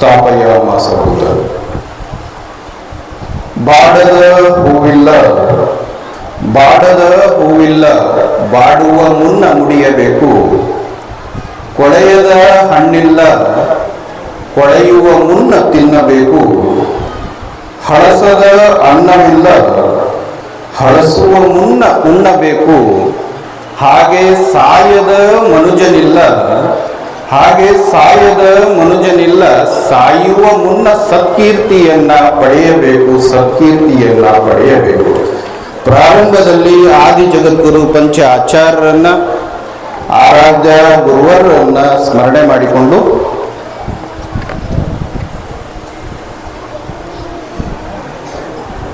ಸ್ಥಾಪಯಾಮಾಸಭೂತ ಬಾಡದ ಹೂವಿಲ್ಲ ಬಾಡದ ಹೂವಿಲ್ಲ, ಬಾಡುವ ಮುನ್ನ ಮುಡಿಯಬೇಕು. ಕೊಳೆಯದ ಹಣ್ಣಿಲ್ಲ, ಕೊಳೆಯುವ ಮುನ್ನ ತಿನ್ನಬೇಕು. ಹಳಸದ ಅನ್ನವಿಲ್ಲ, ಹಳಸುವ ಮುನ್ನ ಉಣ್ಣಬೇಕು. ಹಾಗೆ ಸಾಯದ ಮನುಜನಿಲ್ಲ ಹಾಗೆ ಸಾಯದ ಮನುಜನಿಲ್ಲ, ಸಾಯುವ ಮುನ್ನ ಸತ್ಕೀರ್ತಿಯನ್ನ ಪಡೆಯಬೇಕು ಸತ್ಕೀರ್ತಿಯನ್ನ ಪಡೆಯಬೇಕು. ಪ್ರಾರಂಭದಲ್ಲಿ ಆದಿ ಜಗದ್ಗುರು ಪಂಚ ಆಚಾರ್ಯರನ್ನ, ಆರಾಧ್ಯ ಗುರುವರನ್ನ ಸ್ಮರಣೆ ಮಾಡಿಕೊಂಡು,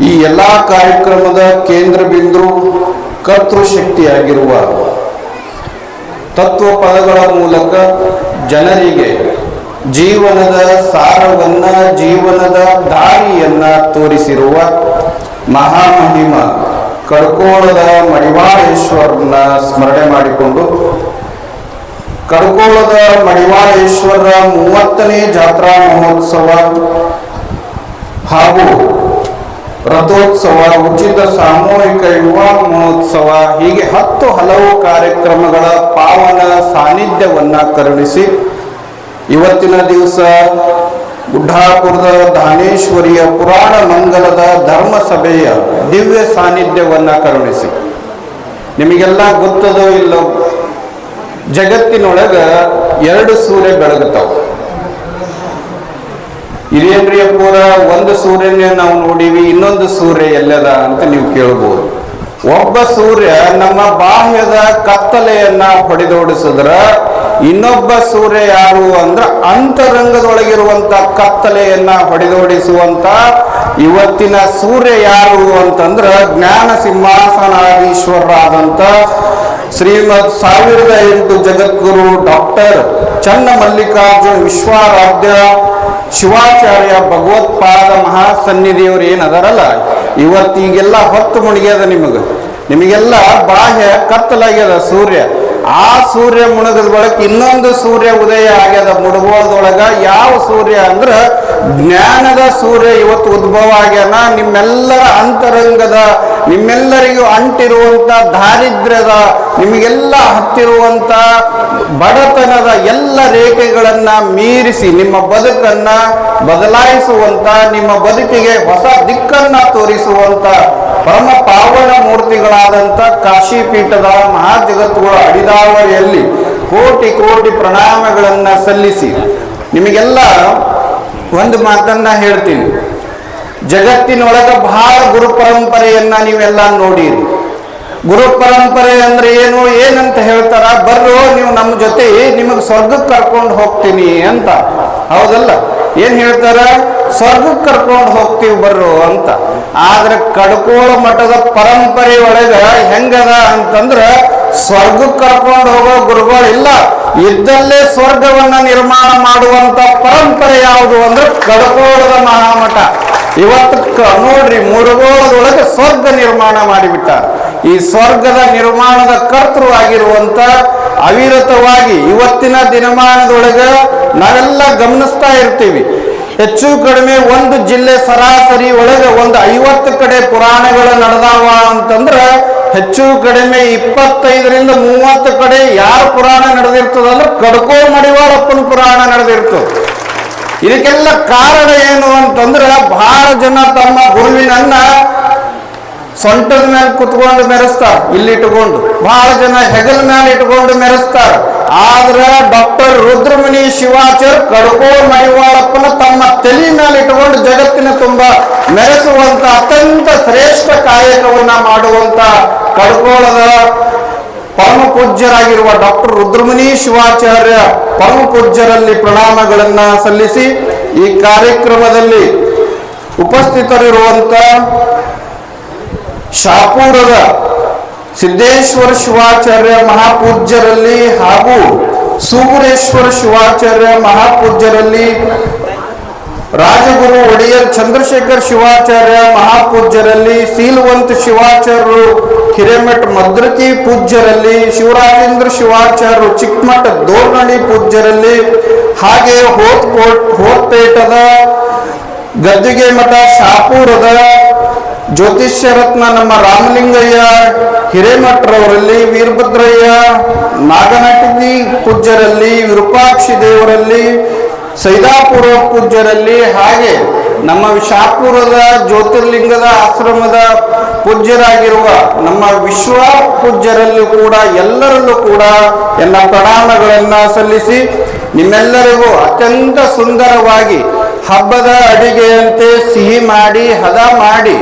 ಈ ಎಲ್ಲ ಕಾರ್ಯಕ್ರಮದ ಕೇಂದ್ರ ಬಿಂದು ಕರ್ತೃಶಕ್ತಿಯಾಗಿರುವ ತತ್ವ ಪದಗಳ ಮೂಲಕ ಜನರಿಗೆ ಜೀವನದ ಸಾರವನ್ನ, ಜೀವನದ ದಾರಿಯನ್ನ ತೋರಿಸಿರುವ ಮಹಾಮಹಿಮ ಕಡ್ಕೋಳದ ಮಡಿವಾಳೇಶ್ವರನ ಸ್ಮರಣೆ ಮಾಡಿಕೊಂಡು ಕಡ್ಕೋಳದ ಮಡಿವಾಳೇಶ್ವರ ಮೂವತ್ತನೇ ಜಾತ್ರಾ ಮಹೋತ್ಸವ ಹಾಗೂ ರಥೋತ್ಸವ, ಉಚಿತ ಸಾಮೂಹಿಕ ಯುವ ಮಹೋತ್ಸವ, ಹೀಗೆ ಹತ್ತು ಹಲವು ಕಾರ್ಯಕ್ರಮಗಳ ಪಾವನ ಸಾನ್ನಿಧ್ಯವನ್ನ ಕರುಣಿಸಿ ಇವತ್ತಿನ ದಿವಸ ಗುಡ್ಡಾಪುರದ ಧಾನೇಶ್ವರಿಯ ಪುರಾಣ ಮಂಗಲದ ಧರ್ಮ ಸಭೆಯ ದಿವ್ಯ ಸಾನ್ನಿಧ್ಯವನ್ನ ಕರುಣಿಸಿ. ನಿಮಗೆಲ್ಲ ಗೊತ್ತದೋ ಇಲ್ಲೋ ಜಗತ್ತಿನೊಳಗ ಎರಡು ಸೂರ್ಯ ಬೆಳಗುತ್ತಾವ. ಹಿರಿಯನ್ರಿಯ ಪೂರ ಒಂದು ಸೂರ್ಯನ ನಾವು ನೋಡೀವಿ, ಇನ್ನೊಂದು ಸೂರ್ಯ ಎಲ್ಲದ ಅಂತ ನೀವು ಕೇಳ್ಬೋದು. ಒಬ್ಬ ಸೂರ್ಯ ನಮ್ಮ ಬಾಹ್ಯದ ಕತ್ತಲೆಯನ್ನ ಹೊಡೆದೋಡಿಸಿದ್ರ, ಇನ್ನೊಬ್ಬ ಸೂರ್ಯ ಯಾರು ಅಂದ್ರ ಅಂತರಂಗದೊಳಗಿರುವಂತ ಕತ್ತಲೆಯನ್ನ ಹೊಡೆದೋಡಿಸುವಂತ ಇವತ್ತಿನ ಸೂರ್ಯ ಯಾರು ಅಂತಂದ್ರ ಜ್ಞಾನ ಸಿಂಹಾಸನಾಧೀಶ್ವರರಾದಂತ ಶ್ರೀಮದ್ ಸಾವಿರದ ಎಂಟು ಜಗದ್ಗುರು ಡಾಕ್ಟರ್ ಚನ್ನ ಮಲ್ಲಿಕಾರ್ಜುನ್ ವಿಶ್ವಾರಾಧ್ಯ ಶಿವಾಚಾರ್ಯ ಭಗವತ್ಪಾದ ಮಹಾಸನ್ನಿಧಿಯವರು ಇವತ್ತು ಈಗೆಲ್ಲ ಹೊತ್ತು ಮುಳುಗ್ಯದ ನಿಮಗೆ. ನಿಮಗೆಲ್ಲ ಬಾಹ್ಯ ಕತ್ತಲಾಗ್ಯದ ಸೂರ್ಯ. ಆ ಸೂರ್ಯ ಮುಣಗದ ಬಳಕ ಇನ್ನೊಂದು ಸೂರ್ಯ ಉದಯ ಆಗ್ಯದ ಮುಳುಗೋದೊಳಗ ಯಾವ ಸೂರ್ಯ ಅಂದ್ರ ಜ್ಞಾನದ ಸೂರ್ಯ ಇವತ್ತು ಉದ್ಭವ ಆಗ್ಯಾನ, ನಿಮ್ಮೆಲ್ಲರ ಅಂತರಂಗದ ನಿಮ್ಮೆಲ್ಲರಿಗೂ ಅಂಟಿರುವಂತ ದಾರಿದ್ರ್ಯದ, ನಿಮಗೆಲ್ಲ ಹತ್ತಿರುವಂತ ಬಡತನದ ಎಲ್ಲ ರೇಖೆಗಳನ್ನ ಮೀರಿಸಿ ನಿಮ್ಮ ಬದುಕನ್ನ ಬದಲಾಯಿಸುವಂತ, ನಿಮ್ಮ ಬದುಕಿಗೆ ಹೊಸ ದಿಕ್ಕನ್ನ ತೋರಿಸುವಂತ ಪರಮ ಪಾವನ ಮೂರ್ತಿಗಳಾದಂಥ ಕಾಶಿ ಪೀಠದ ಮಹಾಜಗತ್ತುಗಳ ಅಡಿದಾವಳಿಯಲ್ಲಿ ಕೋಟಿ ಕೋಟಿ ಪ್ರಣಾಮಗಳನ್ನ ಸಲ್ಲಿಸಿ. ನಿಮಗೆಲ್ಲ ಒಂದು ಮಾತನ್ನ ಹೇಳ್ತೀನಿ. ಜಗತ್ತಿನೊಳಗ ಬಹಳ ಗುರು ಪರಂಪರೆಯನ್ನ ನೀವೆಲ್ಲ ನೋಡಿರಿ. ಗುರು ಪರಂಪರೆ ಅಂದ್ರೆ ಏನು, ಏನಂತ ಹೇಳ್ತಾರ? ಬರ್ರೋ, ನೀವು ನಮ್ಮ ಜೊತೆ ನಿಮಗೆ ಸ್ವರ್ಗಕ್ಕೆ ಕರ್ಕೊಂಡು ಹೋಗ್ತೀನಿ ಅಂತ. ಹೌದಲ್ಲ? ಏನ್ ಹೇಳ್ತಾರ? ಸ್ವರ್ಗಕ್ಕೆ ಕರ್ಕೊಂಡು ಹೋಗ್ತೀವಿ ಬರ್ರೋ ಅಂತ. ಆದ್ರೆ ಕಡ್ಕೋಳ ಮಠದ ಪರಂಪರೆ ಒಳಗ ಹೆಂಗದ ಅಂತಂದ್ರ ಸ್ವರ್ಗಕ್ಕೆ ಕರ್ಕೊಂಡು ಹೋಗೋ ಗುರುಗಳು ಇಲ್ಲ ಇದ್ದಲ್ಲೇ ಸ್ವರ್ಗವನ್ನ ನಿರ್ಮಾಣ ಮಾಡುವಂತ ಪರಂಪರೆ ಯಾವುದು ಅಂದ್ರೆ ಕಡ್ಕೋಳದ ಮಹಾಮಠ. ಇವತ್ತು ಕ- ನೋಡ್ರಿ, ಮುರುಗೋಳದೊಳಗೆ ಸ್ವರ್ಗ ನಿರ್ಮಾಣ ಮಾಡಿಬಿಟ್ಟ. ಈ ಸ್ವರ್ಗದ ನಿರ್ಮಾಣದ ಕರ್ತೃ ಆಗಿರುವಂತ ಅವಿರತವಾಗಿ ಇವತ್ತಿನ ದಿನಮಾನದೊಳಗ ನಾವೆಲ್ಲ ಗಮನಿಸ್ತಾ ಇರ್ತೀವಿ. ಹೆಚ್ಚು ಕಡಿಮೆ ಒಂದು ಜಿಲ್ಲೆ ಸರಾಸರಿ ಒಳಗೆ ಒಂದು ಐವತ್ತು ಕಡೆ ಪುರಾಣಗಳು ನಡೆದಾವ ಅಂತಂದ್ರೆ ಹೆಚ್ಚು ಕಡಿಮೆ ಇಪ್ಪತ್ತೈದರಿಂದ ಮೂವತ್ತು ಕಡೆ ಯಾರ ಪುರಾಣ ನಡೆದಿರ್ತದ ಅಂದ್ರೆ ಕಡ್ಕೋ ಮಡಿವಾರಪ್ಪನ ಪುರಾಣ ನಡೆದಿರ್ತದೆ. ಇದಕ್ಕೆಲ್ಲ ಕಾರಣ ಏನು ಅಂತಂದ್ರೆ ಬಹಳ ಜನ ತಮ್ಮ ಗುರುವಿನನ್ನ ಸೊಂಟದ ಮೇಲೆ ಕುತ್ಕೊಂಡು ಮೆರೆಸ್ತಾರ, ಇಲ್ಲಿ ಇಟ್ಕೊಂಡು ಬಹಳ ಜನ ಹೆಗಲ ಮೇಲೆ ಇಟ್ಕೊಂಡು ಮೆರೆಸ್ತಾರ. ಆದ್ರ ಡಾಕ್ಟರ್ ರುದ್ರಮುನಿ ಶಿವಾಚಾರ್ ಕಡಕೋ ಮಡಿವಾಳಪ್ಪನ ತಮ್ಮ ತಲೆ ಮೇಲೆ ಇಟ್ಕೊಂಡು ಜಗತ್ತಿನ ತುಂಬಾ ಮೆರೆಸುವಂತ ಅತ್ಯಂತ ಶ್ರೇಷ್ಠ ಕಾಯಕವನ್ನ ಮಾಡುವಂತ ಕಡ್ಕೋಳದ ಪರಮ ಪೂಜ್ಯರಾಗಿರುವ ಡಾಕ್ಟರ್ ರುದ್ರಮುನಿ ಶಿವಾಚಾರ್ಯ ಪರಮ ಪೂಜ್ಯರಲ್ಲಿ ಪ್ರಣಾಮಗಳನ್ನ ಸಲ್ಲಿಸಿ ಈ ಕಾರ್ಯಕ್ರಮದಲ್ಲಿ ಉಪಸ್ಥಿತರಿರುವಂತ ಶಾಪೂರದ ಸಿದ್ದೇಶ್ವರ ಶಿವಾಚಾರ್ಯ ಮಹಾಪೂಜ್ಯರಲ್ಲಿ ಹಾಗೂ ಸೂಗುರೇಶ್ವರ ಶಿವಾಚಾರ್ಯ ಮಹಾಪೂಜ್ಯರಲ್ಲಿ ರಾಜಗುರು ಒಡೆಯರ್ ಚಂದ್ರಶೇಖರ್ ಶಿವಾಚಾರ್ಯ ಮಹಾಪೂಜ್ಯರಲ್ಲಿ ಸೀಲವಂತ ಶಿವಾಚಾರ್ಯರು ಹಿರೇಮಠ್ ಮದ್ರತಿ ಪೂಜ್ಯರಲ್ಲಿ, ಶಿವರಾಜೇಂದ್ರ ಶಿವಾಚಾರ್ಯರು ಚಿಕ್ಕಮಠ ದೋರ್ನಳ್ಳಿ ಪೂಜ್ಯರಲ್ಲಿ, ಹಾಗೆ ಹೋತ್ ಹೋತ್ಪೇಟದ ಗದ್ದಿಗೆ ಮಠ ಶಾಪೂರದ ಜ್ಯೋತಿಷ್ಯ ರತ್ನ ನಮ್ಮ ರಾಮಲಿಂಗಯ್ಯ ಹಿರೇಮಠರವರಲ್ಲಿ, ವೀರಭದ್ರಯ್ಯ ನಾಗನಟಗಿ ಪೂಜ್ಯರಲ್ಲಿ, ವಿರೂಪಾಕ್ಷಿ ದೇವರಲ್ಲಿ, ಸೈದಾಪುರ ಪೂಜ್ಯರಲ್ಲಿ, ಹಾಗೆ ನಮ್ಮ ವಿಶಾಪುರದ ಜ್ಯೋತಿರ್ಲಿಂಗದ ಆಶ್ರಮದ ಪೂಜ್ಯರಾಗಿರುವ ನಮ್ಮ ವಿಶ್ವ ಪೂಜ್ಯರಲ್ಲೂ ಕೂಡ ಎಲ್ಲರಲ್ಲೂ ಕೂಡ ಎಲ್ಲ ಪ್ರಣಾಮಗಳನ್ನು ಸಲ್ಲಿಸಿ ನಿಮ್ಮೆಲ್ಲರಿಗೂ ಅತ್ಯಂತ ಸುಂದರವಾಗಿ ಹಬ್ಬದ ಅಡಿಗೆಯಂತೆ ಸಿಹಿ ಮಾಡಿ, ಹದ ಮಾಡಿ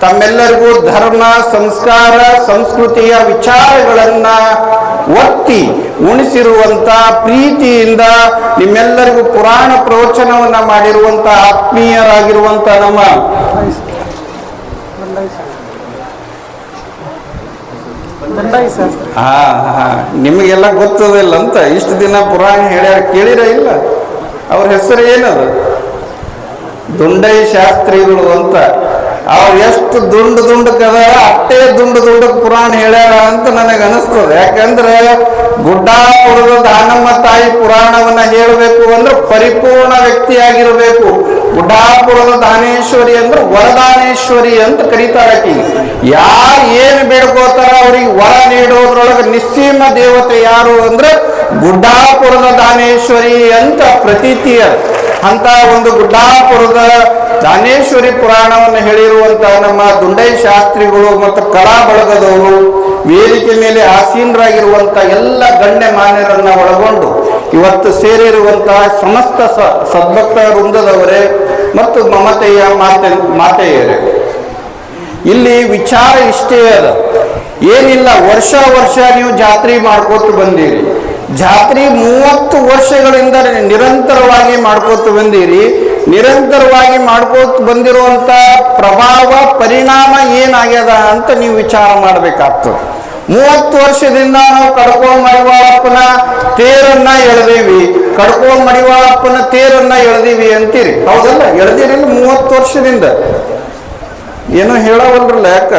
ತಮ್ಮೆಲ್ಲರಿಗೂ ಧರ್ಮ, ಸಂಸ್ಕಾರ, ಸಂಸ್ಕೃತಿಯ ವಿಚಾರಗಳನ್ನ ಒತ್ತಿ ಉಣಿಸಿರುವಂತ ಪ್ರೀತಿಯಿಂದ ನಿಮ್ಮೆಲ್ಲರಿಗೂ ಪುರಾಣ ಪ್ರವಚನವನ್ನ ಮಾಡಿರುವಂತ ಆತ್ಮೀಯರಾಗಿರುವಂತ ನಮ್ಮ ಹಾ ನಿಮಗೆಲ್ಲ ಗೊತ್ತದಿಲ್ಲ ಅಂತ ಇಷ್ಟು ದಿನ ಪುರಾಣ ಹೇಳ್ಯಾರ ಕೇಳಿರ ಇಲ್ಲ? ಅವ್ರ ಹೆಸರು ಏನದು? ದುಂಡೈ ಶಾಸ್ತ್ರಿಗಳು ಅಂತ. ಅವ್ರು ಎಷ್ಟು ದುಂಡು ದುಂಡಕ್ಕದ ಅಷ್ಟೇ ದುಂಡು ದುಂಡು ಪುರಾಣ ಹೇಳ್ಯಾರ ಅಂತ ನನಗೆ ಅನಿಸ್ತದೆ. ಯಾಕಂದ್ರೆ ಗುಡ್ಡಾಪುರದ ದಾನಮ್ಮ ತಾಯಿ ಪುರಾಣವನ್ನ ಹೇಳಬೇಕು ಅಂದ್ರೆ ಪರಿಪೂರ್ಣ ವ್ಯಕ್ತಿಯಾಗಿರಬೇಕು. ಗುಡ್ಡಾಪುರದ ದಾನೇಶ್ವರಿ ಅಂದ್ರೆ ವರದಾನೇಶ್ವರಿ ಅಂತ ಕರೀತಾರೆ ಯಾರು ಏನು ಬೇಡ್ಕೋತಾರ ಅವ್ರಿಗೆ ವರ ನೀಡೋದ್ರೊಳಗೆ ನಿಸ್ಸೀಮ ದೇವತೆ ಯಾರು ಅಂದ್ರೆ ಗುಡ್ಡಾಪುರದ ದಾನೇಶ್ವರಿ ಅಂತ ಪ್ರತೀತಿಯ ಅಂತ ಒಂದು ಗುಡ್ಡಾಪುರದ ದಾನೇಶ್ವರಿ ಪುರಾಣವನ್ನು ಹೇಳಿರುವಂತಹ ನಮ್ಮ ದುಂಡೈ ಶಾಸ್ತ್ರಿಗಳು ಮತ್ತು ಕಲಾ ಬಳಗದವರು, ವೇದಿಕೆ ಮೇಲೆ ಆಸೀನರಾಗಿರುವಂತಹ ಎಲ್ಲ ಗಣ್ಯ ಮಾನ್ಯರನ್ನ ಒಳಗೊಂಡು ಇವತ್ತು ಸೇರಿರುವಂತಹ ಸಮಸ್ತ ಸದ್ಭಕ್ತ ವೃಂದದವರೇ ಮತ್ತು ಮಮತೆಯ ಮಾತೆ, ಮಾತೆಯರೇ. ಇಲ್ಲಿ ವಿಚಾರ ಇಷ್ಟೇ ಅದ. ಏನಿಲ್ಲ, ವರ್ಷ ವರ್ಷ ನೀವು ಜಾತ್ರೆ ಮಾಡ್ಕೊಟ್ಟು ಬಂದಿರಿ. ಜಾತ್ರೆ ಮೂವತ್ತು ವರ್ಷಗಳಿಂದ ನಿರಂತರವಾಗಿ ಮಾಡ್ಕೋತ ಬಂದಿರಿ. ನಿರಂತರವಾಗಿ ಮಾಡ್ಕೋತ ಬಂದಿರುವಂತ ಪ್ರಭಾವ, ಪರಿಣಾಮ ಏನಾಗ್ಯದ ಅಂತ ನೀವು ವಿಚಾರ ಮಾಡಬೇಕಾಗ್ತದೆ. ಮೂವತ್ತು ವರ್ಷದಿಂದ ನಾವು ಕಡ್ಕೋ ಮಡಿವಾಳಪ್ಪನ ತೇರನ್ನ ಎಳೆದೀವಿ. ಕಡ್ಕೋ ಮಡಿವಾಳಪ್ಪನ ತೇರನ್ನ ಎಳೆದೀವಿ ಅಂತೀರಿ. ಹೌದಲ್ಲ? ಎಳೆದಿರಿಲ್ಲ ಮೂವತ್ತು ವರ್ಷದಿಂದ. ಏನೋ ಹೇಳವಲ್ರಲ್ಲ ಯಾಕ?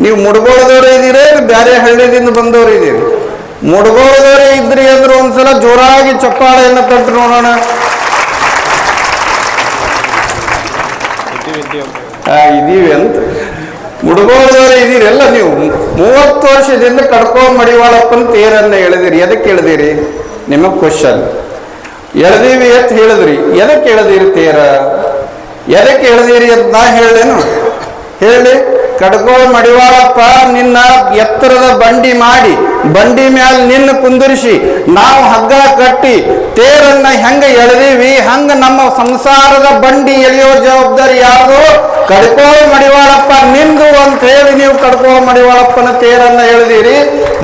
ನೀವು ಮುಡ್ಗೋಳದವ್ರು ಇದ್ದೀರಿ ಬೇರೆ ಹಳ್ಳಿದಿಂದ ಬಂದವ್ರು ಇದ್ದೀರಿ ಮುಡ್ಗೋಳದವ್ರೇ ಇದ್ರಿ ಅಂದ್ರೆ ಒಂದ್ಸಲ ಜೋರಾಗಿ ಚಪ್ಪಾಳೆಯನ್ನು ತಟ್ಟು ನೋಡೋಣ. ಇದೀವಿ ಅಂತ ಮುಡ್ಗೋಳದವ್ರೆ ಇದೀರಿ ಎಲ್ಲ ನೀವು. ಮೂವತ್ತು ವರ್ಷದಿಂದ ಕಡ್ಕೋ ಮಡಿವಾಳಪ್ಪನ ತೇರನ್ನು ಎಳೆದಿರಿ. ಎದಕ್ಕೆ ಎಳೆದಿರಿ? ನಿಮಗೆ ಕ್ವಶನ್ ಎಳೆದೀವಿ ಅಂತ ಹೇಳಿದ್ರಿ. ಎದಕ್ಕೆ ಎಳೆದಿರಿ ತೇರ? ಎದಕ್ಕೆ ಎಳೆದಿರಿ ಅಂತ ನಾ ಹೇಳೇನು ಹೇಳಿ ಕಡ್ಕೋ ಮಡಿವಾಳಪ್ಪ, ನಿನ್ನ ಎತ್ತರದ ಬಂಡಿ ಮಾಡಿ, ಬಂಡಿ ಮ್ಯಾಲ ನಿನ್ನ ಕುಂದಿರಿಸಿ, ನಾವು ಹಗ್ಗ ಕಟ್ಟಿ, ತೇರನ್ನ ಹೆಂಗ ಎಳೆದೀವಿ, ಹಂಗ ನಮ್ಮ ಸಂಸಾರದ ಬಂಡಿ ಎಳೆಯೋ ಜವಾಬ್ದಾರಿ ಯಾರು ಕಡ್ಕೋಳ ಮಡಿವಾಳಪ್ಪ, ನಿಂದು ಅಂತ ಹೇಳಿ ನೀವು ಕಡ್ಕೋಳ ಮಡಿವಾಳಪ್ಪನ ತೇರನ್ನ ಎಳೆದಿರಿ.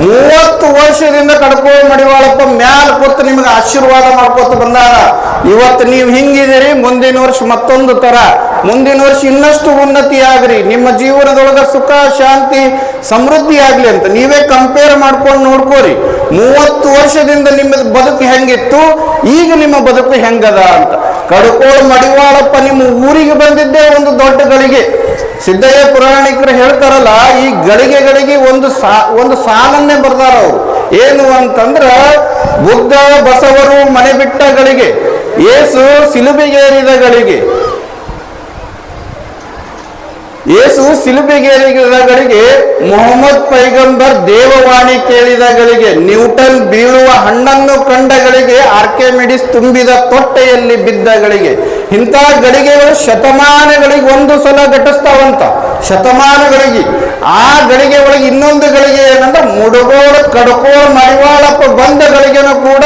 ಮೂವತ್ತು ವರ್ಷದಿಂದ ಕಡ್ಕೋಳ ಮಡಿವಾಳಪ್ಪ ಮ್ಯಾಲ ಕೂತು ನಿಮಗೆ ಆಶೀರ್ವಾದ ಮಾಡ್ಕೊತ ಬಂದಾರ. ಇವತ್ತು ನೀವು ಹಿಂಗಿದಿರಿ ಮುಂದಿನ ವರ್ಷ ಮತ್ತೊಂದು ತರ. ಮುಂದಿನ ವರ್ಷ ಇನ್ನಷ್ಟು ಉನ್ನತಿ ಆಗ್ರಿ ನಿಮ್ಮ ಜೀವನದೊಳಗ ಸುಖ, ಶಾಂತಿ, ಸಮೃದ್ಧಿ ಆಗ್ಲಿ ಅಂತ ನೀವೇ ಕಂಪೇರ್ ಮಾಡ್ಕೊಂಡು ನೋಡ್ಕೋರಿ. ಮೂವತ್ತು ವರ್ಷದಿಂದ ನಿಮ್ಮ ಬದುಕು ಹೆಂಗಿತ್ತು, ಈಗ ನಿಮ್ಮ ಬದುಕು ಹೆಂಗದ ಅಂತ. ಕಡ್ಕೋಳ ಮಡಿವಾಳಪ್ಪ ನಿಮ್ಮ ಊರಿಗೆ ಬಂದಿದ್ದೇ ಒಂದು ದೊಡ್ಡ ಗಳಿಗೆ. ಸಿದ್ದಯ್ಯ ಪುರಾಣಿಕರು ಹೇಳ್ತಾರಲ್ಲ, ಈ ಗಳಿಗೆಗಳಿಗೆ ಒಂದು ಸಾ, ಒಂದು ಸಾಲನ್ನೇ ಬರ್ದಾರ ಅವರು. ಏನು ಅಂತಂದ್ರ, ಬುದ್ಧ ಬಸವರು ಮನೆ ಬಿಟ್ಟ ಗಳಿಗೆ, ಏಸು ಸಿಲುಬಿಗೇರಿದ ಗಳಿಗೆ. ಯೇಸು ಸಿಲುಬೆಗೇರಿದಗಳಿಗೆ ಮೊಹಮ್ಮದ್ ಪೈಗಂಬರ್ ದೇವವಾಣಿ ಕೇಳಿದಗಳಿಗೆ, ನ್ಯೂಟನ್ ಬೀಳುವ ಹಣ್ಣನ್ನು ಕಂಡಗಳಿಗೆ, ಆರ್ಕೆಮಿಡಿಸ್ ತುಂಬಿದ ತೊಟ್ಟೆಯಲ್ಲಿ ಬಿದ್ದಗಳಿಗೆ, ಇಂಥ ಗಳಿಗೆಗಳು ಶತಮಾನಗಳಿಗೆ ಒಂದು ಸಲ ಘಟಿಸ್ತಾವಂತ. ಶತಮಾನಗಳಿಗೆ. ಆ ಗಳಿಗೆ ಒಳಗೆ ಇನ್ನೊಂದು ಗಳಿಗೆ ಏನಂದ್ರೆ ಮುಡುಗೋಡು ಕಡಕೋಳ, ಮಡಿವಾಳಪ್ಪ ಬಂದ ಗಳಿಗೆನೂ ಕೂಡ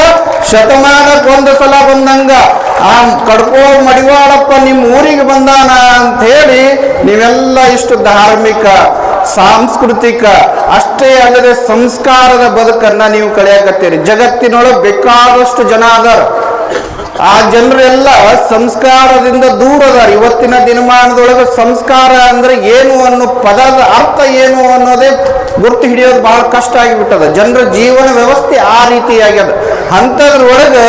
ಶತಮಾನಕ್ಕೆ ಒಂದು ಸಲ ಬಂದಂಗ. ಆ ಕಡ್ಕೋ ಮಡಿವಾಳಪ್ಪ ನಿಮ್ಮ ಊರಿಗೆ ಬಂದಾನ ಅಂತ ಹೇಳಿ ನೀವೆಲ್ಲ ಇಷ್ಟು ಧಾರ್ಮಿಕ, ಸಾಂಸ್ಕೃತಿಕ, ಅಷ್ಟೇ ಅಲ್ಲದೆ ಸಂಸ್ಕಾರದ ಬದುಕನ್ನ ನೀವು ಕಳೆಯಕತ್ತೀರಿ. ಜಗತ್ತಿನೊಳಗೆ ಬೇಕಾದಷ್ಟು ಜನ ಅದಾರ. ಆ ಜನರೆಲ್ಲ ಸಂಸ್ಕಾರದಿಂದ ದೂರ ಅದಾರ. ಇವತ್ತಿನ ದಿನಮಾನದೊಳಗೆ ಸಂಸ್ಕಾರ ಅಂದ್ರೆ ಏನು ಅನ್ನೋ ಪದದ ಅರ್ಥ ಏನು ಅನ್ನೋದೇ ಗುರ್ತು ಹಿಡಿಯೋದು ಬಹಳ ಕಷ್ಟ ಆಗಿಬಿಟ್ಟದ. ಜನರ ಜೀವನ ವ್ಯವಸ್ಥೆ ಆ ರೀತಿಯಾಗ್ಯದ. ಅಂಥದ್ರೊಳಗೆ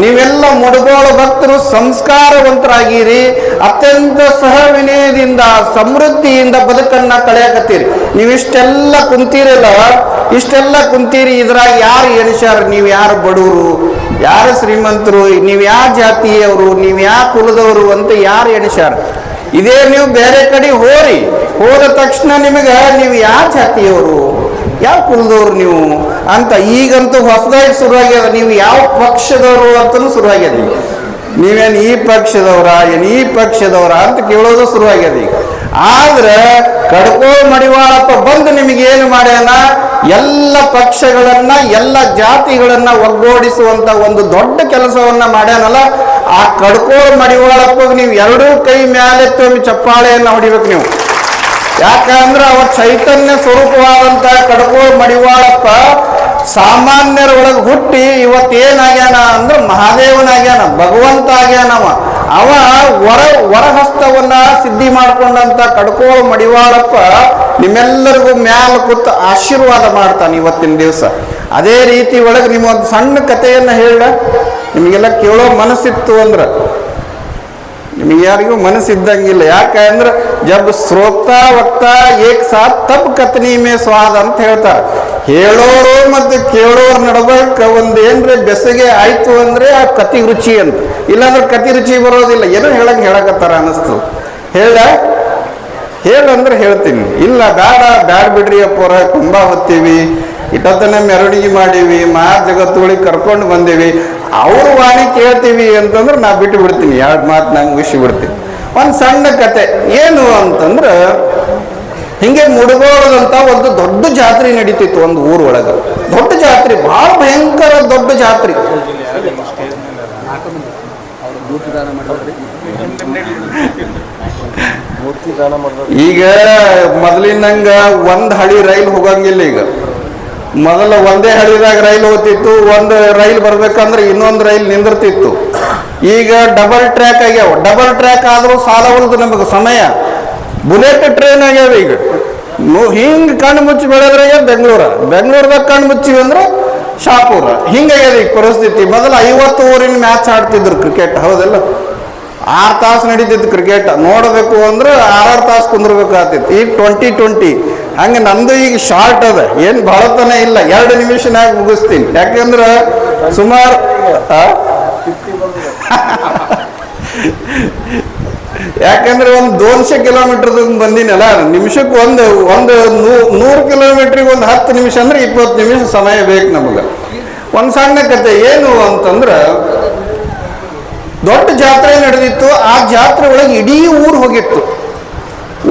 ನೀವೆಲ್ಲ ಮುಡಗೋಳ ಭಕ್ತರು ಸಂಸ್ಕಾರವಂತರಾಗಿರಿ. ಅತ್ಯಂತ ಸಹವಿನಯದಿಂದ, ಸಮೃದ್ಧಿಯಿಂದ ಬದುಕನ್ನ ಕಳೆಯಕತ್ತೀರಿ. ನೀವಿಷ್ಟೆಲ್ಲ ಕುಂತೀರಲ್ಲ, ಇಷ್ಟೆಲ್ಲ ಕುಂತೀರಿ, ಇದ್ರಾಗ ಯಾರು ಎಣಿಸ್ಯಾರ? ನೀವು ಯಾರು ಬಡವರು ಯಾರು ಶ್ರೀಮಂತರು? ನೀವು ಯಾವ ಜಾತಿಯವರು? ನೀವು ಯಾವ ಕುಲದವರು ಅಂತ ಯಾರು ಎಣಿಸ್ಯಾರ? ಇದೇ ನೀವು ಬೇರೆ ಕಡೆ ಹೋರಿ. ಹೋದ ತಕ್ಷಣ ನಿಮಗೆ, ನೀವು ಯಾವ ಜಾತಿಯವರು? ಯಾವ ಕುಲದವ್ರು ನೀವು? ಅಂತ ಈಗಂತೂ ಹೊಸದಾಗಿ ಶುರುವಾಗ್ಯದ. ನೀವು ಯಾವ ಪಕ್ಷದವರು ಅಂತಲೂ ಶುರುವಾಗ್ಯದ ಈಗ. ನೀವೇನು ಈ ಪಕ್ಷದವರ, ಏನು ಈ ಪಕ್ಷದವರ ಅಂತ ಕೇಳೋದು ಶುರುವಾಗ್ಯದ ಈಗ. ಆದ್ರೆ ಕಡ್ಕೋ ಮಡಿವಾಳಪ್ಪ ಬಂದು ನಿಮಗೇನು ಮಾಡ್ಯಾನ? ಎಲ್ಲ ಪಕ್ಷಗಳನ್ನ, ಎಲ್ಲ ಜಾತಿಗಳನ್ನ ಒಗ್ಗೂಡಿಸುವಂತ ಒಂದು ದೊಡ್ಡ ಕೆಲಸವನ್ನ ಮಾಡ್ಯಾನಲ್ಲ, ಆ ಕಡ್ಕೋ ಮಡಿವಾಳಪ್ಪ ನೀವು ಎರಡೂ ಕೈ ಮ್ಯಾಲೆತ್ತೊಮ್ಮೆ ಚಪ್ಪಾಳೆಯನ್ನ ಹೊಡಿಬೇಕು ನೀವು. ಯಾಕಂದ್ರೆ ಅವ ಚೈತನ್ಯ ಸ್ವರೂಪವಾದಂತ ಕಡಕೋ ಮಡಿವಾಳಪ್ಪ ಸಾಮಾನ್ಯರ ಒಳಗೆ ಹುಟ್ಟಿ ಇವತ್ತೇನಾಗ್ಯಾನ ಅಂದ್ರೆ ಮಹಾದೇವನಾಗ್ಯಾನ ಭಗವಂತ ಆಗ್ಯಾನವ ಅವ ವರ, ವರಹಸ್ತವನ್ನ ಸಿದ್ಧಿ ಮಾಡ್ಕೊಂಡಂತ ಕಡ್ಕೋಳ ಮಡಿವಾಳಪ್ಪ ನಿಮ್ಮೆಲ್ಲರಿಗೂ ಮ್ಯಾಲ ಕೂತು ಆಶೀರ್ವಾದ ಮಾಡ್ತಾನೆ ಇವತ್ತಿನ ದಿವಸ. ಅದೇ ರೀತಿ ಒಳಗೆ ನಿಮ್ಮೊಂದು ಸಣ್ಣ ಕಥೆಯನ್ನ ಹೇಳ ನಿಮಗೆಲ್ಲ ಕೇಳೋ ಮನಸ್ಸಿತ್ತು ಅಂದ್ರೆ. ನಿಮಗೆ ಯಾರಿಗೂ ಮನಸ್ಸಿದ್ದಂಗಿಲ್ಲ ಯಾಕಂದ್ರೆ ಜಬ್ ಸ್ರೋಕ್ತ ವಕ್ತಾ ಏಕ್ ಸಾತ್ ತಪ್ಪು ಕತ್ನಿ ಮೇ ಸ್ವಾದ ಅಂತ ಹೇಳ್ತಾರೆ. ಹೇಳೋರು ಮತ್ತು ಕೇಳೋರು ನಡಬರ್ಕ ಒಂದು ಏನ್ರಿ ಬೆಸಗೆ ಆಯ್ತು ಅಂದ್ರೆ ಆ ಕತಿ ರುಚಿ ಅಂತ. ಇಲ್ಲಾಂದ್ರೆ ಕತಿ ರುಚಿ ಬರೋದಿಲ್ಲ. ಏನೋ ಹೇಳಂಗ್ ಹೇಳಕತ್ತಾರ ಅನಿಸ್ತು. ಹೇಳ ಹೇಳಂದ್ರೆ ಹೇಳ್ತೀನಿ. ಇಲ್ಲ, ಬೇಡ, ಬ್ಯಾಡ ಬಿಡ್ರಿ ಅಪ್ಪರ ತುಂಬಾ ಹೊತ್ತೀವಿ. ಇಟ್ಟತನ ಮೆರವಣಿಗೆ ಮಾಡೀವಿ ಮಾ ಜಗತ್ತುಗಳಿಗೆ ಕರ್ಕೊಂಡು ಬಂದೀವಿ. ಅವ್ರ ವಾಣಿ ಕೇಳ್ತೀವಿ ಅಂತಂದ್ರೆ ನಾ ಬಿಟ್ಟು ಬಿಡ್ತೀನಿ ಎರಡು ಮಾತು ನಂಗೆ ಮುಗಿಸಿ ಬಿಡ್ತೀನಿ. ಒಂದು ಸಣ್ಣ ಕತೆ, ಏನು ಅಂತಂದ್ರೆ, ಹಿಂಗೆ ಮುಡುಗೋಳದಂತ ಒಂದು ದೊಡ್ಡ ಜಾತ್ರೆ ನಡೀತಿತ್ತು ಒಂದು ಊರೊಳಗೆ ದೊಡ್ಡ ಜಾತ್ರೆ ಬಹಳ ಭಯಂಕರ ದೊಡ್ಡ ಜಾತ್ರೆ. ಈಗ ಮೊದಲಿನಂಗ ಒಂದ್ ಹಳಿ ರೈಲ್ ಹೋಗಂಗಿಲ್ಲ ಈಗ. ಮೊದಲ ಒಂದೇ ಹಳಿದಾಗ ರೈಲು ಹೋಗ್ತಿತ್ತು, ಒಂದು ರೈಲು ಬರ್ಬೇಕಂದ್ರೆ ಇನ್ನೊಂದು ರೈಲು ನಿಂದಿರ್ತಿತ್ತು. ಈಗ ಡಬಲ್ ಟ್ರ್ಯಾಕ್ ಆಗ್ಯಾವ. ಡಬಲ್ ಟ್ರ್ಯಾಕ್ ಆದರೂ ಸಾಲ ಉಳಿದು ನಮಗೆ ಸಮಯ. ಬುಲೆಟ್ ಟ್ರೈನ್ ಆಗ್ಯಾವ ಈಗ. ಹಿಂಗ್ ಕಣ್ಣು ಮುಚ್ಚಿ ಬೆಳೆದ್ರೆ ಬೆಂಗಳೂರ. ಬೆಂಗಳೂರದಾಗ ಕಣ್ಣು ಮುಚ್ಚಿವಿ ಅಂದ್ರೆ ಶಾಪುರ. ಹಿಂಗಾಗ್ಯದ ಈಗ ಪರಿಸ್ಥಿತಿ. ಮೊದಲು ಐವತ್ತು ಓವರಿನ ಮ್ಯಾಚ್ ಆಡ್ತಿದ್ರು ಕ್ರಿಕೆಟ್ ಹೌದಲ್ಲ? ಆರು ತಾಸು ನಡೀತಿತ್ತು ಕ್ರಿಕೆಟ್ ನೋಡಬೇಕು ಅಂದ್ರೆ ಆರಾರು ತಾಸು ಕುಂದ್ರಬೇಕಾಗ್ತಿತ್ತು. ಈಗ ಟ್ವೆಂಟಿ ಟ್ವೆಂಟಿ ಹಂಗೆ ನಂದು ಈಗ ಶಾರ್ಟ್ ಅದ. ಏನು ಭಾಳತನ ಇಲ್ಲ. ಎರಡು ನಿಮಿಷನಾಗ ಮುಗಿಸ್ತೀನಿ. ಯಾಕಂದ್ರೆ ಸುಮಾರು ಯಾಕಂದ್ರೆ ಒಂದು ದೋನ್ಶೆ ಕಿಲೋಮೀಟರ್ ಬಂದಿನಲ್ಲ ನಿಮಿಷಕ್ಕೆ ಒಂದು ಒಂದು ನೂರು ಕಿಲೋಮೀಟ್ರಿಗೆ ಒಂದು ಹತ್ತು ನಿಮಿಷ ಅಂದ್ರೆ ಇಪ್ಪತ್ತು ನಿಮಿಷ ಸಮಯ ಬೇಕು ನಮಗೆ. ಒಂದು ಸಣ್ಣ ಕತೆ. ಏನು ಅಂತಂದ್ರೆ ದೊಡ್ಡ ಜಾತ್ರೆ ನಡೆದಿತ್ತು. ಆ ಜಾತ್ರೆ ಒಳಗೆ ಇಡೀ ಊರು ಹೋಗಿತ್ತು.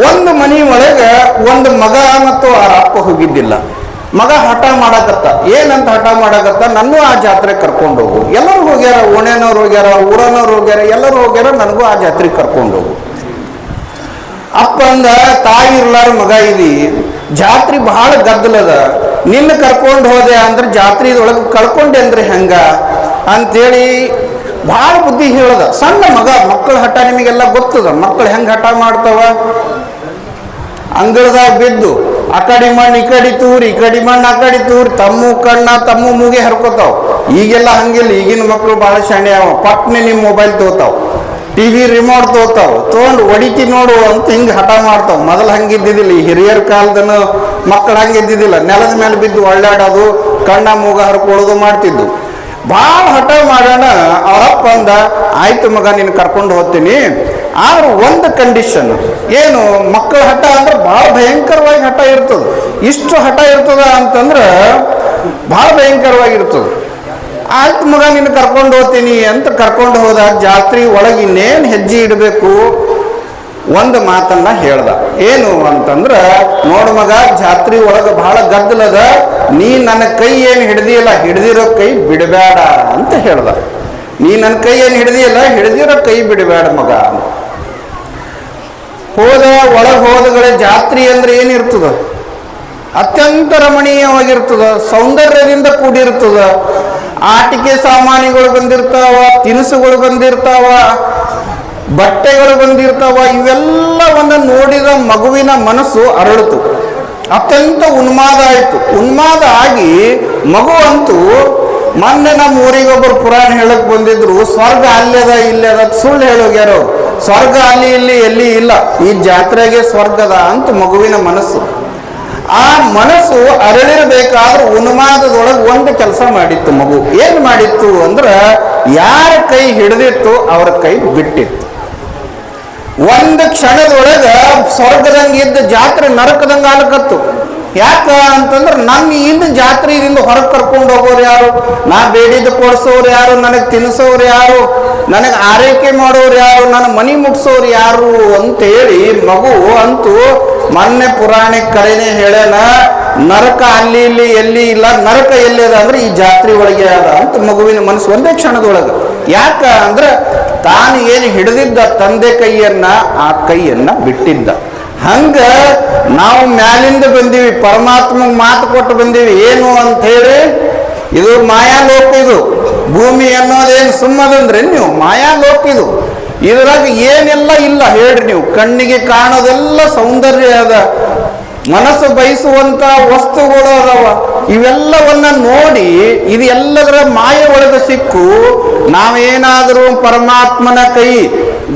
ಒಂದು ಮನೆ ಒಳಗೆ ಒಂದು ಮಗ ಮತ್ತು ಆ ಅಪ್ಪ ಹೋಗಿದ್ದಿಲ್ಲ. ಮಗ ಹಠ ಮಾಡಕತ್ತ. ಏನಂತ ಹಠ ಮಾಡಕತ್ತ? ನನ್ನೂ ಆ ಜಾತ್ರೆ ಕರ್ಕೊಂಡು ಹೋಗು. ಎಲ್ಲರೂ ಹೋಗ್ಯಾರ ಓಣೆನವ್ರು ಹೋಗ್ಯಾರ, ಊರನವ್ರು ಹೋಗ್ಯಾರ, ಎಲ್ಲರೂ ಹೋಗ್ಯಾರ, ನನಗೂ ಆ ಜಾತ್ರೆಗೆ ಕರ್ಕೊಂಡು ಹೋಗು. ಅಪ್ಪ ಅಂದ, ತಾಯಿ ಇರ್ಲಾರ ಮಗ ಇದಿ. ಜಾತ್ರೆ ಬಹಳ ಗದ್ದಲದ ನಿನ್ನ ಕರ್ಕೊಂಡು ಹೋದೆ ಅಂದ್ರೆ ಜಾತ್ರೆ ಇದ್ರೊಳಗೆ ಕಳ್ಕೊಂಡೆ ಅಂದ್ರೆ ಹೆಂಗ? ಅಂತೇಳಿ ಭಾಳ ಬುದ್ಧಿ ಹೇಳದ. ಸಣ್ಣ ಮಗ, ಮಕ್ಕಳ ಹಠ ನಿಮಗೆಲ್ಲ ಗೊತ್ತದ? ಮಕ್ಕಳು ಹೆಂಗೆ ಹಠ ಮಾಡ್ತಾವ? ಅಂಗಳದಾಗ ಬಿದ್ದು, ಆ ಕಡೆ ಮಣ್ಣು, ಈ ಕಡೆ ತೂರಿ, ಈ ಕಡೆ ಮಣ್ಣು, ಆ ಕಡೆ ತೂರಿ, ತಮ್ಮ ಕಣ್ಣ, ತಮ್ಮ ಮೂಗೆ ಹರ್ಕೋತಾವ. ಈಗೆಲ್ಲ ಹಂಗಿಲ್ಲ, ಈಗಿನ ಮಕ್ಕಳು ಭಾಳ ಶಾಣೆ ಅವ. ಪಟ್ನೆ ನಿಮ್ಮ ಮೊಬೈಲ್ ತೋತಾವ ಟಿ ವಿ ರಿಮೋಟ್ ತೋತಾವ. ತೊಗೊಂಡು ಒಡಿತಿ ನೋಡು ಅಂತ ಹಿಂಗೆ ಹಠ ಮಾಡ್ತಾವ. ಮೊದಲು ಹಂಗಿದ್ದಿದ್ದಿಲ್ಲ ಈ ಹಿರಿಯರ ಕಾಲದನು ಮಕ್ಕಳು ಹಂಗಿದ್ದಿದ್ದಿಲ್ಲ ನೆಲದ ಮೇಲೆ ಬಿದ್ದು ಒಳ್ಳಾಡೋದು, ಕಣ್ಣ, ಮೂಗ ಹರ್ಕೊಳ್ಳೋದು ಮಾಡ್ತಿದ್ದು. ಭಾಳ ಹಠ ಮಾಡೋಣ ಅವರಪ್ಪ ಅಂದ, ಆಯ್ತು ಮಗ, ನೀನು ಕರ್ಕೊಂಡು ಹೋಗ್ತೀನಿ. ಆದ್ರೆ ಒಂದು ಕಂಡೀಷನ್ ಏನು ಮಕ್ಕಳ ಹಠ ಅಂದ್ರೆ ಭಾಳ ಭಯಂಕರವಾಗಿ ಹಠ ಇರ್ತದೆ. ಇಷ್ಟು ಹಠ ಇರ್ತದ ಅಂತಂದ್ರೆ ಭಾಳ ಭಯಂಕರವಾಗಿರ್ತದೆ ಆಯ್ತು ಮಗ, ನೀನು ಕರ್ಕೊಂಡು ಹೋಗ್ತೀನಿ. ಅಂತ ಕರ್ಕೊಂಡು ಹೋದಾಗ ಜಾತ್ರೆ ಒಳಗೆ ಇನ್ನೇನು ಹೆಜ್ಜೆ ಇಡಬೇಕು? ಒಂದು ಮಾತನ್ನ ಹೇಳ್ದ. ಏನು ಅಂತಂದ್ರ, ನೋಡು ಮಗ, ಜಾತ್ರೆ ಒಳಗ ಬಹಳ ಗದ್ದಲದ, ನೀ ನನ್ನ ಕೈ ಏನು ಹಿಡ್ದಿಲ್ಲ ಹಿಡ್ದಿರೋ ಕೈ ಬಿಡಬೇಡ ಅಂತ ಹೇಳ್ದ. ನೀ ನನ್ನ ಕೈ ಏನು ಹಿಡ್ದಿಲ್ಲ ಹಿಡ್ದಿರೋ ಕೈ ಬಿಡಬೇಡ ಮಗ. ಹೋದ, ಒಳಗೆ ಹೋದಗಳ ಜಾತ್ರೆ ಅಂದ್ರೆ ಏನಿರ್ತದ ಅತ್ಯಂತ ರಮಣೀಯವಾಗಿರ್ತದ, ಸೌಂದರ್ಯದಿಂದ ಕೂಡಿರ್ತದ. ಆಟಿಕೆ ಸಾಮಾನುಗಳು ಬಂದಿರ್ತಾವ, ತಿನಿಸುಗಳು ಬಂದಿರ್ತಾವ. ಬಟ್ಟೆಗಳು ಬಂದಿರ್ತಾವ, ಇವೆಲ್ಲವನ್ನು ನೋಡಿದ ಮಗುವಿನ ಮನಸ್ಸು ಅರಳಿತು. ಅತ್ಯಂತ ಉನ್ಮಾದ ಆಯಿತು. ಉನ್ಮಾದ ಆಗಿ ಮಗು ಅಂತೂ ಮೊನ್ನೆ ನಮ್ಮ ಊರಿಗೆ ಒಬ್ಬರು ಪುರಾಣ ಹೇಳಕ್ ಬಂದಿದ್ರು, ಸ್ವರ್ಗ ಅಲ್ಲೇದ ಇಲ್ಲೇದ? ಸುಳ್ಳು ಹೇಳೋಗ್ಯಾರ ಸ್ವರ್ಗ ಅಲ್ಲಿ ಇಲ್ಲಿ ಎಲ್ಲಿ ಇಲ್ಲ, ಈ ಜಾತ್ರೆಗೆ ಸ್ವರ್ಗದ ಅಂತ ಮಗುವಿನ ಮನಸ್ಸು. ಆ ಮನಸ್ಸು ಅರಳಿರಬೇಕಾದ್ರೂ ಉನ್ಮಾದದೊಳಗೆ ಒಂದು ಕೆಲಸ ಮಾಡಿತ್ತು ಮಗು. ಏನು ಮಾಡಿತ್ತು ಅಂದ್ರೆ, ಯಾರ ಕೈ ಹಿಡಿದಿತ್ತು ಅವರ ಕೈ ಬಿಟ್ಟಿತ್ತು. ಒಂದು ಕ್ಷಣದೊಳಗ ಸ್ವರ್ಗದಂಗೆ ಇದ್ದ ಜಾತ್ರೆ ನರಕದಂಗೆ ಆಲಕತ್ತು. ಯಾಕ ಅಂತಂದ್ರೆ ನನ್ನ ಇನ್ನು ಜಾತ್ರೆಯಿಂದ ಹೊರಗೆ ಕರ್ಕೊಂಡು ಹೋಗೋರು ಯಾರು? ನಾ ಬೇಡಿದ್ದು ಕೊಡ್ಸೋರು ಯಾರು? ನನಗೆ ತಿನ್ನಿಸೋರು ಯಾರು? ನನಗೆ ಆರೈಕೆ ಮಾಡೋರು ಯಾರು? ನನ್ನ ಮನಿ ಮುಟ್ಸೋರು ಯಾರು ಅಂತೇಳಿ ಮಗು ಅಂತೂ ಮೊನ್ನೆ ಪುರಾಣಿಕ ಕರೆನೆ ಹೇಳ್ಯಾನ, ನರಕ ಅಲ್ಲಿ ಇಲ್ಲಿ ಎಲ್ಲಿ ಇಲ್ಲ, ನರಕ ಎಲ್ಲಿ ಅದ ಅಂದ್ರೆ ಈ ಜಾತ್ರೆ ಒಳಗೆ ಅದ ಅಂತ ಮಗುವಿನ ಮನಸ್ಸು ಒಂದೇ ಕ್ಷಣದೊಳಗೆ. ಯಾಕ ಅಂದ್ರೆ ತಾನು ಏನು ಹಿಡಿದಿದ್ದ ತಂದೆ ಕೈಯನ್ನ ಆ ಕೈಯನ್ನ ಬಿಟ್ಟಿದ್ದ. ಹಂಗ ನಾವು ಮ್ಯಾಲಿಂದ ಬಂದೀವಿ, ಪರಮಾತ್ಮಗೆ ಮಾತು ಕೊಟ್ಟು ಬಂದೀವಿ, ಏನು ಅಂತ ಹೇಳಿ ಇದು ಮಾಯಾಲೋಕ ಇದು. ಭೂಮಿ ಅನ್ನೋದೇನು ಸುಮ್ಮದಂದ್ರೆ ನೀವು, ಮಾಯಾಲೋಕ ಇದು. ಇದ್ರಾಗ ಏನೆಲ್ಲ ಇಲ್ಲ ಹೇಳ್ರಿ ನೀವು. ಕಣ್ಣಿಗೆ ಕಾಣೋದೆಲ್ಲ ಸೌಂದರ್ಯ ಅದ. ಮನಸ್ಸು ಬಯಸುವಂತ ವಸ್ತುಗಳು ಅದಾವ. ಇವೆಲ್ಲವನ್ನ ನೋಡಿ ಇದು ಎಲ್ಲದರ ಮಾಯ ಒಳಗೆ ಸಿಕ್ಕು. ನಾವೇನಾದರೂ ಪರಮಾತ್ಮನ ಕೈ,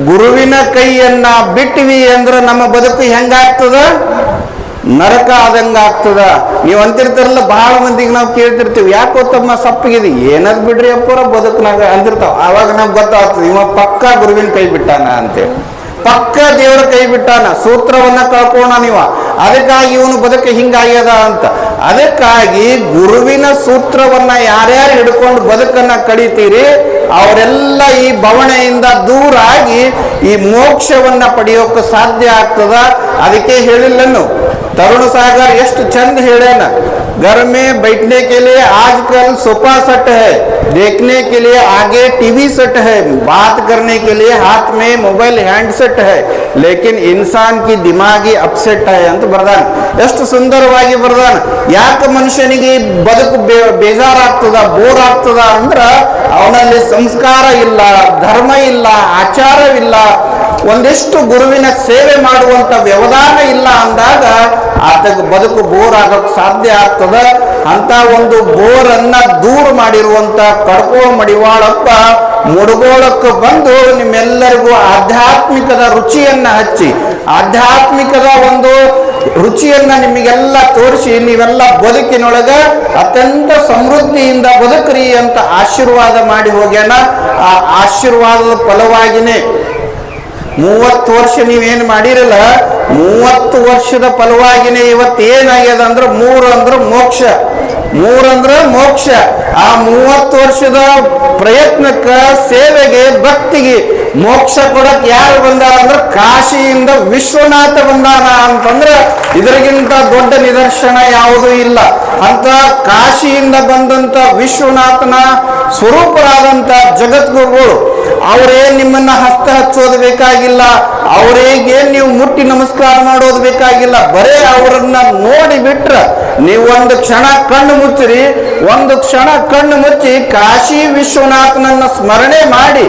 ಗುರುವಿನ ಕೈಯನ್ನ ಬಿಟ್ಟಿವಿ ಅಂದ್ರೆ ನಮ್ಮ ಬದುಕು ಹೆಂಗಾಗ್ತದ? ನರಕ ಆದಂಗ ಆಗ್ತದ ನೀವು ಅಂತಿರ್ತಾರಲ್ಲ, ಬಹಳ ಮಂದಿಗೆ ನಾವು ಕೇಳ್ತಿರ್ತೀವಿ, ಯಾಕೋ ತಮ್ಮ ಸಪ್ಪಗಿದೆ? ಏನದ್ ಬಿಡ್ರಿ ಅಪ್ಪರ, ಬದುಕ್ನಾಗ ಅಂತಿರ್ತಾವ. ಆವಾಗ ನಮ್ಗೆ ಗೊತ್ತಾಗ್ತದೆ, ಇವ ಪಕ್ಕ ಗುರುವಿನ ಕೈ ಬಿಟ್ಟಾನ ಅಂತೇಳಿ. ಪಕ್ಕ ದೇವರ ಕೈ ಬಿಟ್ಟಾನ. ಸೂತ್ರವನ್ನ ಕಳ್ಕೋಣ ನೀವ. ಅದಕ್ಕಾಗಿ ಇವನು ಬದುಕು ಹಿಂಗಾಗ್ಯದ ಅಂತ. ಅದಕ್ಕಾಗಿ ಗುರುವಿನ ಸೂತ್ರವನ್ನ ಯಾರ್ಯಾರು ಹಿಡ್ಕೊಂಡು ಬದುಕನ್ನ ಕಡಿತೀರಿ, ಅವರೆಲ್ಲ ಈ ಬವಣೆಯಿಂದ ದೂರಾಗಿ ಈ ಮೋಕ್ಷವನ್ನ ಪಡೆಯೋಕೆ ಸಾಧ್ಯ ಆಗ್ತದ? ಅದಕ್ಕೆ ಹೇಳಿಲ್ಲನು ತರುಣ ಸಾಗರ್, ಎಷ್ಟು ಚಂದ ಹೇಳ್ಯಾನ. ಗರ್ಮೆ ಬೈಟ್ನೆ ಕೆಲೆ ಆಜ್ಕಲ್ ಸೊಪಾ ಸಟ್ ಹೇ. देखने के लिए आगे टीवी सेट है बात करने के लिए हाथ में मोबाइल हैंडसेट है लेकिन इंसान की दिमागी अपसेट है ಅಂತ ಬರ್ದಾನ ಎಷ್ಟು ಸುಂದರವಾಗಿ ಬರ್ದಾನ ಯಾಕೆ ಮನುಷ್ಯನಿಗೆ ಈ ಬದುಕು ಬೇ- ಬೇಜಾರಾಗ್ತದ ಬೋರ್ ಆಗ್ತದ ಅಂದ್ರ ಅವನಲ್ಲಿ ಸಂಸ್ಕಾರ ಇಲ್ಲ ಧರ್ಮ ಇಲ್ಲ ಆಚಾರವಿಲ್ಲ ಒಂದಿಷ್ಟು ಗುರುವಿನ ಸೇವೆ ಮಾಡುವಂತ ವ್ಯವಧಾನ ಇಲ್ಲ ಅಂದಾಗ ಆತಗೆ ಬದುಕು ಬೋರ್ ಆಗಕ್ ಸಾಧ್ಯ ಆಗ್ತದ ಅಂತ ಒಂದು ಬೋರನ್ನ ದೂರ ಮಾಡಿರುವಂತ ಕಡ್ಕೋ ಮಡಿವಾಳಪ್ಪ, ಮುಡುಗೋಳಕ್ಕೆ ಬಂದು ನಿಮ್ಮೆಲ್ಲರಿಗೂ ಆಧ್ಯಾತ್ಮಿಕದ ರುಚಿಯನ್ನ ಹಚ್ಚಿ, ಆಧ್ಯಾತ್ಮಿಕದ ಒಂದು ರುಚಿಯನ್ನ ನಿಮಗೆಲ್ಲ ತೋರಿಸಿ, ನೀವೆಲ್ಲ ಬದುಕಿನೊಳಗ ಅತ್ಯಂತ ಸಮೃದ್ಧಿಯಿಂದ ಬದುಕ್ರಿ ಅಂತ ಆಶೀರ್ವಾದ ಮಾಡಿ ಹೋಗ್ಯಾನ. ಆ ಆಶೀರ್ವಾದದ ಫಲವಾಗಿನೇ ಮೂವತ್ತು ವರ್ಷ ನೀವೇನು ಮಾಡಿರಲ್ಲ, ಮೂವತ್ತು ವರ್ಷದ ಫಲವಾಗಿನೇ ಇವತ್ತು ಏನಾಗ್ಯದ ಅಂದ್ರೆ ಮೂರು ಅಂದ್ರೆ ಮೋಕ್ಷ. ಮೂರಂದ್ರ ಮೋಕ್ಷ. ಆ ಮೂವತ್ತು ವರ್ಷದ ಪ್ರಯತ್ನಕ್ಕ ಸೇವೆಗೆ, ಭಕ್ತಿಗೆ ಮೋಕ್ಷ ಕೊಡಕ್ ಯಾರು ಬಂದಾರ ಅಂದ್ರೆ ಕಾಶಿಯಿಂದ ವಿಶ್ವನಾಥ ಬಂದಾನ ಅಂತಂದ್ರೆ ಇದರಿಗಿಂತ ದೊಡ್ಡ ನಿದರ್ಶನ ಯಾವುದೂ ಇಲ್ಲ. ಅಂತ ಕಾಶಿಯಿಂದ ಬಂದಂತ ವಿಶ್ವನಾಥನ ಸ್ವರೂಪರಾದಂತ ಜಗದ್ಗುರುಗಳು ಅವರೇ ನಿಮ್ಮನ್ನ ಹಸ್ತ ಹಚ್ಚೋದು ಬೇಕಾಗಿಲ್ಲ ಅವರಿಗೆ ನೀವು ಮುಟ್ಟಿ ನಮಸ್ಕಾರ ಮಾಡೋದು ಬೇಕಾಗಿಲ್ಲ, ಬರೇ ಅವರನ್ನ ನೋಡಿ ಬಿಟ್ರ ನೀವು ಒಂದು ಕ್ಷಣ ಕಣ್ಣು ಮುಚ್ಚಿರಿ, ಒಂದು ಕ್ಷಣ ಕಣ್ಣು ಮುಚ್ಚಿ ಕಾಶಿ ವಿಶ್ವನಾಥನನ್ನ ಸ್ಮರಣೆ ಮಾಡಿ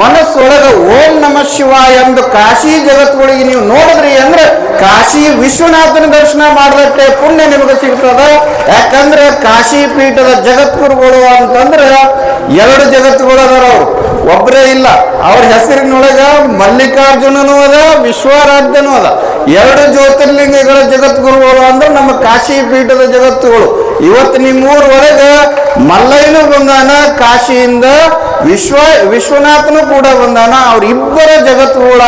ಮನಸ್ಸೊಳಗ ಓಂ ನಮ ಶಿವ ಎಂದು ಕಾಶಿ ಜಗತ್ಗಳಿಗೆ ನೀವು ನೋಡಿದ್ರಿ ಅಂದ್ರೆ ಕಾಶಿ ವಿಶ್ವನಾಥನ ದರ್ಶನ ಮಾಡಿದಷ್ಟೇ ಪುಣ್ಯ ನಿಮಗೆ ಸಿಗ್ತದ. ಯಾಕಂದ್ರೆ ಕಾಶಿ ಪೀಠದ ಜಗತ್ಗುರುಗಳು ಅಂತಂದ್ರೆ ಎರಡು ಜಗತ್ತುಗಳು ಅದರ ಒಬ್ಬರೇ ಇಲ್ಲ. ಅವ್ರ ಹೆಸರಿನೊಳಗ ಮಲ್ಲಿಕಾರ್ಜುನನೂ ಅದ, ವಿಶ್ವಾರಾಧ್ಯನೂ ಅದ. ಎರಡು ಜ್ಯೋತಿರ್ಲಿಂಗಗಳ ಜಗದ್ಗುರುಗಳು ಅಂದ್ರೆ ನಮ್ಮ ಕಾಶಿ ಪೀಠದ ಜಗತ್ತುಗಳು. ಇವತ್ತು ನಿಮ್ಮೂರವರೆಗೆ ಮಲ್ಲಯ್ಯನು ಬಂದಾನ, ಕಾಶಿಯಿಂದ ವಿಶ್ವ, ವಿಶ್ವನಾಥನು ಕೂಡ ಬಂದಾನ. ಅವ್ರಿಬ್ಬರ ಜಗತ್ತುಗಳ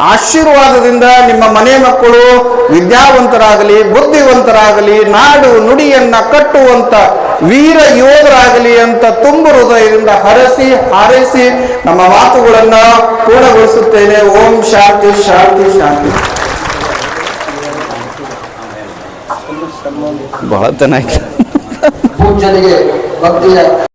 ಆಶೀರ್ವಾದದಿಂದ ನಿಮ್ಮ ಮನೆ ಮಕ್ಕಳು ವಿದ್ಯಾವಂತರಾಗಲಿ, ಬುದ್ಧಿವಂತರಾಗಲಿ, ನಾಡು ನುಡಿಯನ್ನ ಕಟ್ಟುವಂತ ವೀರ ಯೋಧರಾಗಲಿ ಅಂತ ತುಂಬ ಹೃದಯದಿಂದ ಹರಸಿ ಹಾರೈಸಿ ನಮ್ಮ ಮಾತುಗಳನ್ನ ಪೂರ್ಣಗೊಳಿಸುತ್ತೇನೆ. ಓಂ ಶಾಂತಿ ಶಾಂತಿ ಶಾಂತಿ. ಬಹಳ ಚೆನ್ನಾಗಿ